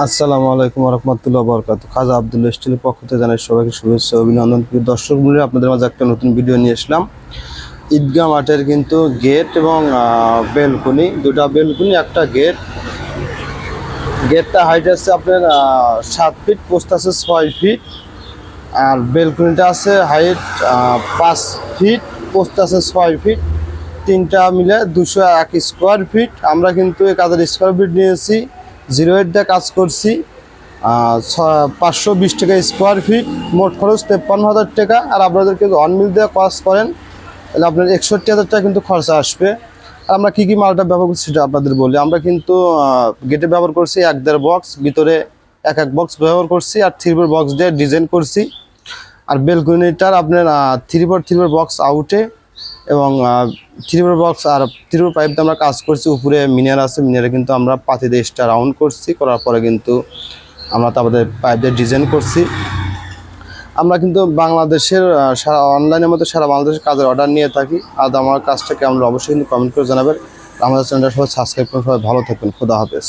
আসসালামু আলাইকুম রহমতুল্লাহ বরকাত খাজা আব্দুল স্টিলের পক্ষ থেকে জানাই সবাইকে শুভেচ্ছা, অভিনন্দন। প্রিয় দর্শক মূল্যে আপনাদের মাঝে একটা নতুন ভিডিও নিয়ে আসলাম। ঈদগাহ মাঠের কিন্তু গেট এবং বেলকুনি, দুটা বেলকুনি, একটা গেট। গেটটা হাইট আছে আপনার সাত ফিট পোস্ট আছে ছয় ফিট আর বেলকুনিটা আছে হাইট পাঁচ ফিট পোস্ট আছে ছয় ফিট তিনটা মিলে দুশো এক স্কোয়ার ফিট আমরা কিন্তু এই কাজের স্কোয়ার ফিট নিয়েছি। জিরো দিয়ে কাজ করছি। পাঁচশো বিশ টাকা স্কোয়ার ফিট মোট খরচ তেপ্পান্ন হাজার টাকা। আর আপনাদের কিন্তু অনমিল দিয়ে কাজ করেন, তাহলে আপনার একষট্টি হাজার টাকা কিন্তু খরচা আসবে। আর আমরা কী কী মালটা ব্যবহার করছি সেটা আপনাদের বলি। আমরা কিন্তু গেটে ব্যবহার করছি এক দেড় বক্স ভিতরে এক এক বক্স ব্যবহার করছি। আর থ্রি ফোর বক্স দিয়ে ডিজাইন করছি। আর বেলকনিটার আপনার three four three four box আউটে এবং থ্রি ফোর বক্স আর থ্রি ফোর পাইপ আমরা কাজ করছি। উপরে মিনার আছে মিনারে কিন্তু আমরা পাতি দিয়ে রাউন্ড করছি। করার পরে কিন্তু আমরা তারপরে পাইপ দিয়ে ডিজাইন করছি। আমরা কিন্তু বাংলাদেশের সারা অনলাইনের মধ্যে সারা বাংলাদেশের কাজের অর্ডার নিয়ে থাকি। আর আমার কাজটাকে আমরা অবশ্যই কিন্তু কমেন্ট করে জানাবেন। আমাদের চ্যানেলটা সবাই সাবস্ক্রাইব করে, সবাই ভালো থাকবেন। খোদা হাফেজ।